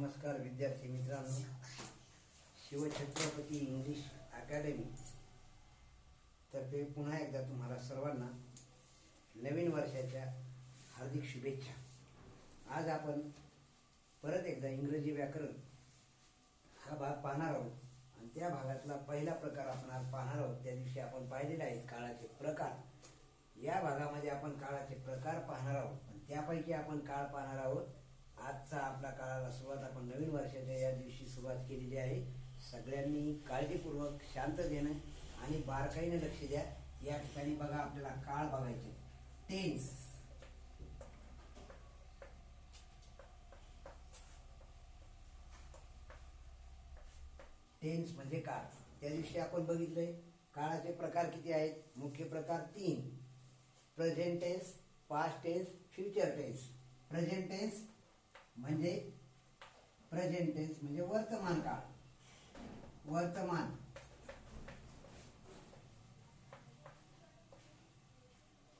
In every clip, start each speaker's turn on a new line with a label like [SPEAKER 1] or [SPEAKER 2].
[SPEAKER 1] नमस्कार विद्यार्थी मित्रांनो. शिवछत्रपती इंग्लिश अकॅडमी तर्फे पुन्हा एकदा तुम्हाला सर्वांना नवीन वर्षाच्या हार्दिक शुभेच्छा. आज आपण परत एकदा इंग्रजी व्याकरण हा भाग पाहणार आहोत. आणि त्या भागातला पहिला प्रकार आपण आज पाहणार आहोत. त्या दिवशी आपण पाहिलेले आहेत काळाचे प्रकार. या भागामध्ये आपण काळाचे प्रकार पाहणार आहोत. आणि त्यापैकी आपण काळ पाहणार आहोत आजचा आपला काळाला सुरुवात आपण नवीन वर्षाच्या या दिवशी सुरुवात केलेली आहे. सगळ्यांनी काळजीपूर्वक शांत देणं आणि बारकाईने लक्ष द्या. या ठिकाणी बघा आपल्याला काळ बघायचे. टेन्स टेन्स म्हणजे काळ. त्या दिवशी आपण बघितलंय काळाचे प्रकार किती आहेत? मुख्य प्रकार तीन. Present tense past tense future tense present tense म्हणजे प्रेझेंट टेन्स म्हणजे वर्तमान काळ. वर्तमान.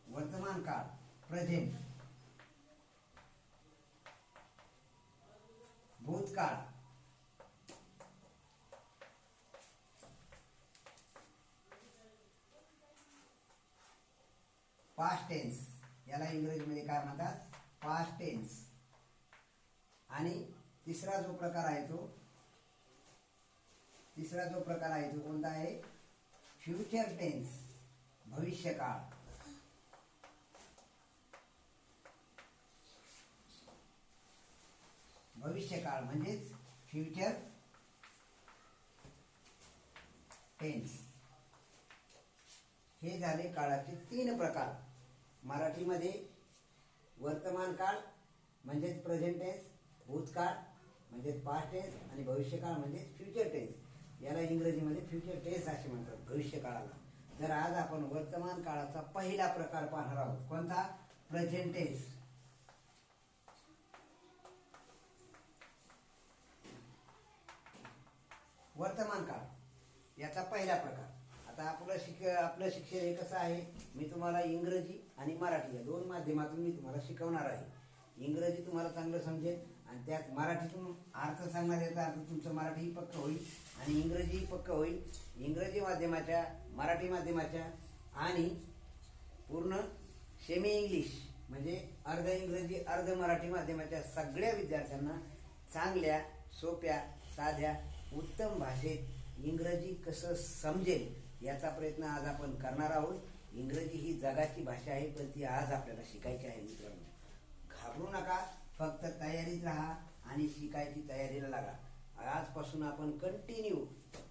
[SPEAKER 1] वर्तमान काळ. प्रेझेंट भूतकाळ. पास्ट टेन्स याला इंग्रजीमध्ये काय म्हणतात? पास्ट टेन्स आणि तिसरा जो प्रकार आहे तो तिसरा जो प्रकार आहे तो कोणता आहे? फ्युचर टेन्स भविष्यकाळ. भविष्यकाळ म्हणजेच फ्युचर टेन्स हे झाले काळाचे तीन प्रकार. मराठीमध्ये वर्तमान काळ म्हणजेच प्रेझेंट टेन्स भूतकाळ म्हणजे पास्ट टेन्स आणि भविष्यकाळ म्हणजे फ्युचर टेन्स याला इंग्रजीमध्ये फ्युचर टेन्स असे म्हणतात भविष्यकाळाला. जर आज आपण वर्तमान काळाचा पहिला प्रकार पाहणार आहोत. कोणता? प्रेझेंट टेन्स वर्तमान काळ. याचा पहिला प्रकार. आता आपलं शिक आपलं शिक्षण हे कसं आहे? मी तुम्हाला इंग्रजी आणि मराठी या दोन माध्यमातून मी तुम्हाला शिकवणार आहे. इंग्रजी तुम्हाला चांगलं समजेल आणि त्यात मराठीतून अर्थ सांगण्यात याचा अर्थ तुमचं मराठीही पक्क होईल आणि इंग्रजीही पक्क होईल. इंग्रजी माध्यमाच्या मराठी माध्यमाच्या आणि पूर्ण सेमी इंग्लिश म्हणजे अर्ध इंग्रजी अर्ध मराठी माध्यमाच्या सगळ्या विद्यार्थ्यांना चांगल्या सोप्या साध्या उत्तम भाषेत इंग्रजी कसं समजेल याचा प्रयत्न आज आपण करणार आहोत. इंग्रजी ही जगाची भाषा आहे पण ती आज आपल्याला शिकायची आहे मित्रांनो. घाबरू नका. फक्त तयारीत राहा आणि शिकायची तयारीला लागा. आजपासून आपण कंटिन्यू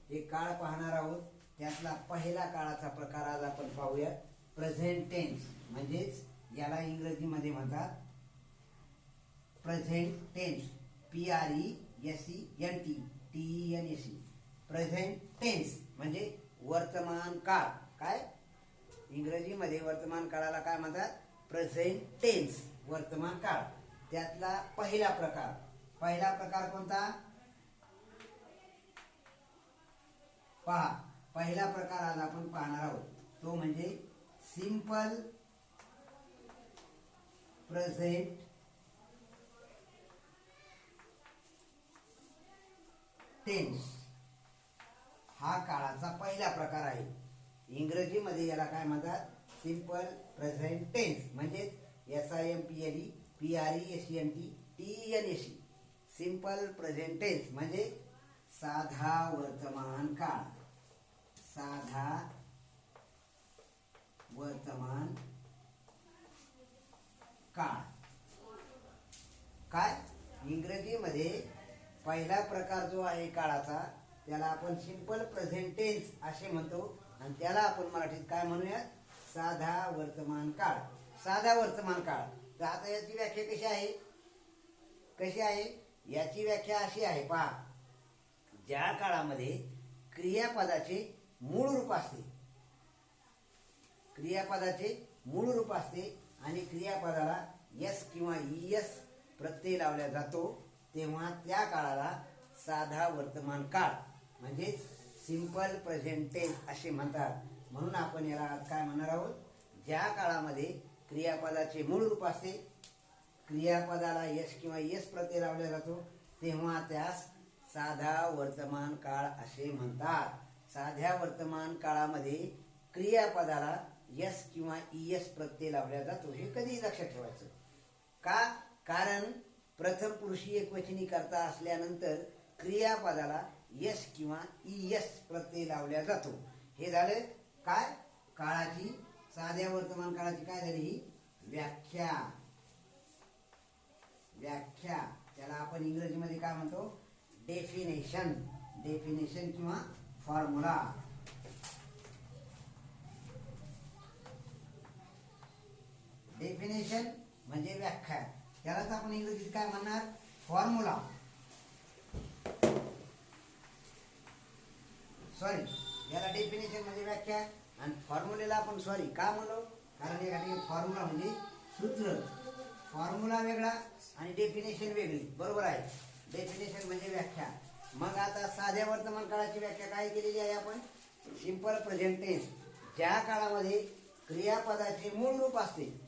[SPEAKER 1] हे काळ पाहणार आहोत. त्यातला पहिला काळाचा प्रकार आज आपण पाहूया. प्रेझेंट टेन्स म्हणजेच याला इंग्रजीमध्ये म्हणतात present tense P R E S E N T T N S E present tense म्हणजे वर्तमान काळ. काय? इंग्रजीमध्ये वर्तमान काळाला काय म्हणतात? प्रेझेंट टेन्स वर्तमान काळ. त्यातला पहिला प्रकार. पहिला प्रकार कोणता? पहा पहिला प्रकार आज आपण पाहणार आहोत. तो म्हणजे सिंपल प्रेझेंट टेन्स हा काळाचा पहिला प्रकार आहे. इंग्रजीमध्ये याला काय म्हणतात? सिंपल प्रेझेंट टेन्स म्हणजेच S I M P L E P R E S N T T N S E simple present tense म्हणजे साधा वर्तमान काळ. साधा वर्तमान काळ. काय? इंग्रजीमध्ये पहिला प्रकार जो आहे काळाचा त्याला आपण सिंपल प्रेझेंटेन्स असे म्हणतो. आणि त्याला आपण मराठीत काय म्हणूया साधा वर्तमान काळ. साधा वर्तमान काळ. तर आता याची व्याख्या कशी आहे? कशी आहे? याची व्याख्या अशी आहे पहा. ज्या काळामध्ये क्रियापदाचे मूळ रूप असते. क्रियापदाचे मूळ रूप असते आणि क्रियापदाला यस किंवा यस प्रत्यय लावला जातो तेव्हा त्या काळाला साधा वर्तमान काळ म्हणजे सिंपल प्रेझेंटेज असे म्हणतात. म्हणून आपण याला काय म्हणणार आहोत? ज्या काळामध्ये क्रियापदाचे मूळ रूप असते. क्रियापदाला यश किंवा यश प्रत्यय लावला जातो. तेव्हा त्यास साधा वर्तमान काळ असे म्हणतात. साध्या वर्तमान काळामध्ये क्रियापदाला यस किंवा इयस प्रत्यय लावला जातो हे कधीही लक्षात ठेवायचं. का? कारण प्रथम पुरुषी एकवचनी करता असल्यानंतर क्रियापदाला यस किंवा इयस प्रत्यय लावला जातो. हे झालं काय? काळाची साध्या वर्तमान काळाची काय झाली ही? व्याख्या. व्याख्या. त्याला आपण इंग्रजीमध्ये काय म्हणतो? डेफिनेशन डेफिनेशन किंवा फॉर्म्युला डेफिनेशन म्हणजे व्याख्या. त्यालाच आपण इंग्रजीत काय म्हणणार? फॉर्म्युला सॉरी याला डेफिनेशन म्हणजे व्याख्या. आणि फॉर्म्युलेला आपण सॉरी का म्हणलो? कारण या ठिकाणी फॉर्म्युला म्हणजे सूत्र फॉर्म्युला वेगळा आणि डेफिनेशन वेगळी. बरोबर आहे? डेफिनेशन म्हणजे व्याख्या. मग आता साध्या वर्तमान काळाची व्याख्या काय केलेली आहे आपण? सिंपल प्रेझेंट टेन्स ज्या काळामध्ये क्रियापदाचे मूळ रूप असते.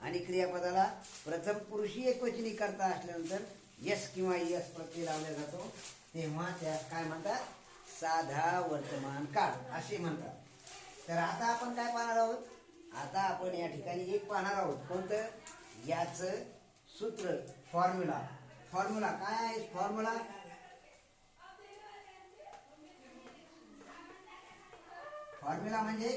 [SPEAKER 1] आणि क्रियापदाला प्रथम पुरुषी एकवचनी करता असल्यानंतर यस किंवा यस प्रत्यय लावला जातो. तेव्हा त्यास काय म्हणतात? साधा वर्तमान काळ असे म्हणतात. तर आता आपण काय पाहणार आहोत? आता आपण या ठिकाणी एक पाहणार आहोत. कोणतं? याच सूत्र फॉर्म्युला फॉर्म्युला काय आहे? फॉर्म्युला फॉर्म्युला म्हणजे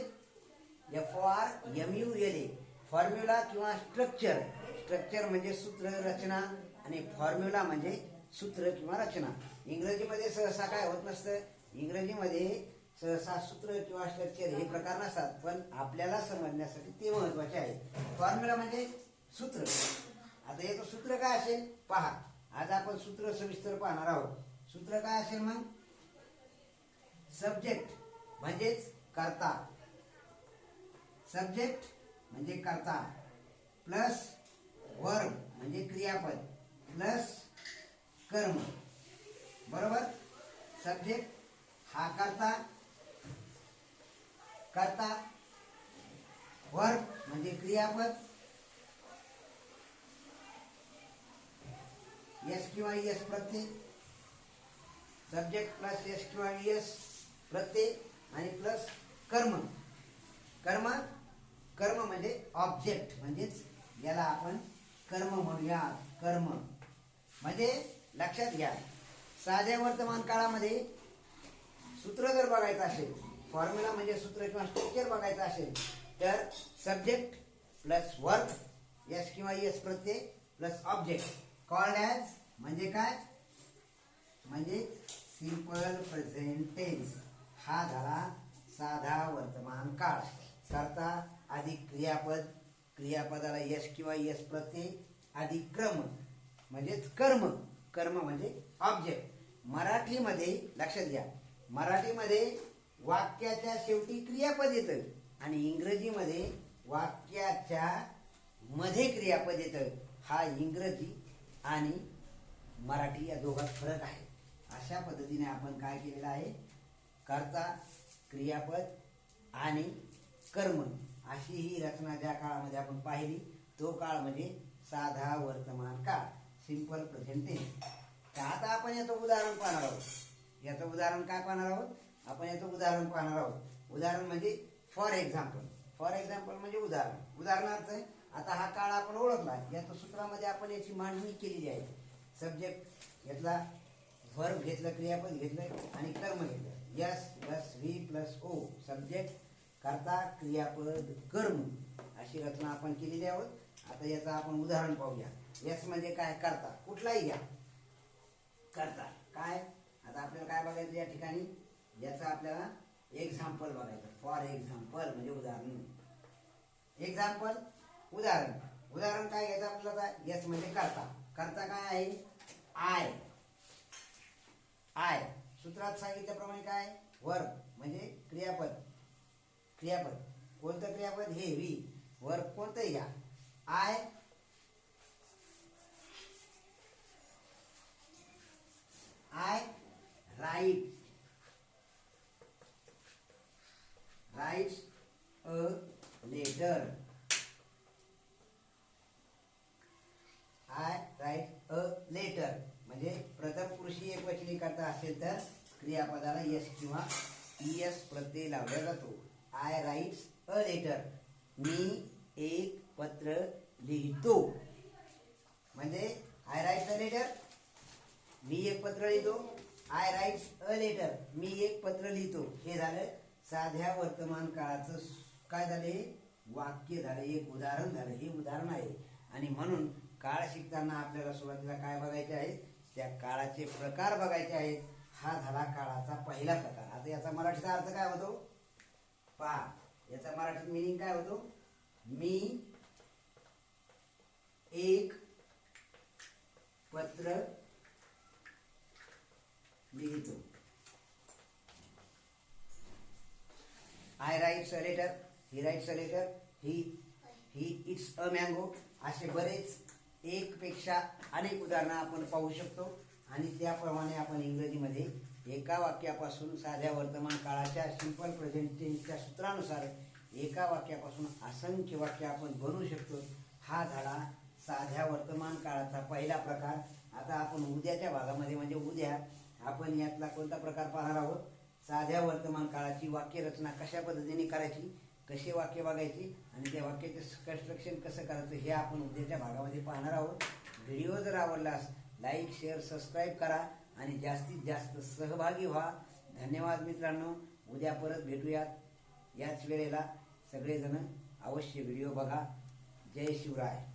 [SPEAKER 1] F R M U L A formula किंवा स्ट्रक्चर स्ट्रक्चर म्हणजे सूत्र रचना आणि फॉर्म्युला म्हणजे सूत्र किंवा रचना. इंग्रजीमध्ये सहसा काय होत नसतं? इंग्रजीमध्ये सहसा सूत्र किंवा स्ट्रक्चर हे प्रकार नसतात पण आपल्याला समजण्यासाठी ते महत्त्वाचे आहे. फॉर्म्युला म्हणजे सूत्र. आता याचं सूत्र काय असेल? पहा. आज आपण सूत्र सविस्तर पाहणार आहोत. सूत्र काय असेल मग? सब्जेक्ट म्हणजेच कर्ता. सब्जेक्ट म्हणजे कर्ता. प्लस वर्ब म्हणजे क्रियापद. प्लस कर्म. बरोबर? सब्जेक्ट हा करता. कर्ता. वर्ब म्हणजे क्रियापद. यस किंवा यस प्रत्यय. सब्जेक्ट प्लस यस किंवा यस प्रत्यय आणि प्लस कर्म. कर्म कर्म म्हणजे ऑब्जेक्ट म्हणजेच याला आपण कर्म म्हणूया कर्म. म्हणजे लक्षात घ्या. साध्या वर्तमान काळामध्ये सूत्र जर बघायचं असेल फॉर्म्युला म्हणजे सूत्र किंवा स्ट्रक्चर बघायचं असेल तर सब्जेक्ट प्लस वर्क यस किंवा यस प्रत्यय प्लस ऑब्जेक्ट कॉल्ड ॲज म्हणजे काय? म्हणजे सिंपल प्रेझेंटेन्स हा झाला साधा वर्तमान काळ. करता अधिक क्रियापद. क्रियापदाला यश किंवा यश प्रत्यय. अधिक क्रम. म्हणजेच कर्म. कर्म म्हणजे ऑब्जेक्ट मराठीमध्ये लक्षात घ्या. मराठीमध्ये वाक्याच्या शेवटी क्रियापद येतं आणि इंग्रजीमध्ये वाक्याच्या मध्ये क्रियापद येतं. हा इंग्रजी आणि मराठी या दोघात फरक आहे. अशा पद्धतीने आपण काय केलेलं आहे? कर्ता क्रियापद आणि कर्म अशी ही रचना ज्या काळामध्ये आपण पाहिली तो काळ म्हणजे साधा वर्तमान काळ. सिंपल प्रेझेंट तर आता आपण याचं उदाहरण पाहणार आहोत. याचं उदाहरण काय पाहणार आहोत? आपण याचं उदाहरण पाहणार आहोत. उदाहरण म्हणजे फॉर एक्झाम्पल फॉर एक्झाम्पल म्हणजे उदाहरण. उदाहरणार्थ आता हा काळ आपण ओळखला. याच्या सूत्रामध्ये आपण याची मांडणी केलेली आहे. सब्जेक्ट घेतला वर्ब घेतलं क्रियापद घेतलं आणि कर्म घेतलं. S plus V plus O subject करता क्रियापद कर्म. अशी रचना आपण केलेली आहोत. आता याचं आपण उदाहरण पाहूया. यस म्हणजे काय? करता. कुठलाही घ्या. करता. काय? आता आपल्याला काय बघायचं या ठिकाणी? याचं आपल्याला एक्झाम्पल बघायचं. फॉर एक्झाम्पल म्हणजे उदाहरण. एक्झाम्पल उदाहरण. उदाहरण काय घ्यायचं आपल्याला यस म्हणजे करता. करता काय आहे? आय आय सूत्रात सांगितल्याप्रमाणे काय? वर्क म्हणजे क्रियापद. क्रियापद. कोणतं क्रियापद? हे वी वर्क कोणतं घ्या. I I write writes a letter I write a letter म्हणजे प्रथम कृषी एक वचनी करता असेल तर क्रियापदाला यस किंवा एस प्रत्यय लावला जातो. आय राईट्स अ लेटर मी एक पत्र लिहितो. म्हणजे आय राईट्स अ लेटर मी एक पत्र लिहितो. आय राईट्स अ लेटर मी एक पत्र लिहितो. हे झालं साध्या वर्तमान काळाचं काय काय झाले वाक्य झालं. एक उदाहरण झालं. हे उदाहरण आहे. आणि म्हणून काळ शिकताना आपल्याला सुरुवातीला काय बघायचे आहे? त्या काळाचे प्रकार बघायचे आहेत. हा झाला काळाचा पहिला प्रकार. आता याचा मराठीचा अर्थ काय होतो? पहा. याचा मराठीत मिनिंग काय होतो? मी एक पत्र लिहितो. I writes a letter he writes a letter he he it's a mango असे बरेच एक पेक्षा अनेक उदाहरणं आपण पाहू शकतो. आणि त्याप्रमाणे आपण इंग्रजीमध्ये एका वाक्यापासून साध्या वर्तमान काळाच्या सिंपल प्रेझेंटेशनच्या सूत्रानुसार एका वाक्यापासून असंख्य वाक्य आपण बनवू शकतो. हा झाला साध्या वर्तमान काळाचा पहिला प्रकार. आता आपण उद्याच्या भागामध्ये म्हणजे उद्या आपण यातला कोणता प्रकार पाहणार आहोत? साध्या वर्तमान काळाची वाक्यरचना कशा पद्धतीने करायची कसे वाक्य बघायची आणि त्या वाक्याचे कन्स्ट्रक्शन कसं करायचं हे आपण उद्याच्या भागामध्ये पाहणार आहोत. व्हिडिओ जर आवडलास लाईक शेअर सबस्क्राईब करा आणि जास्तीत जास्त सहभागी व्हा. धन्यवाद मित्रांनो. उद्या परत भेटूयात. याच वेळेला सगळेजण अवश्य व्हिडिओ बघा. जय शिवराय.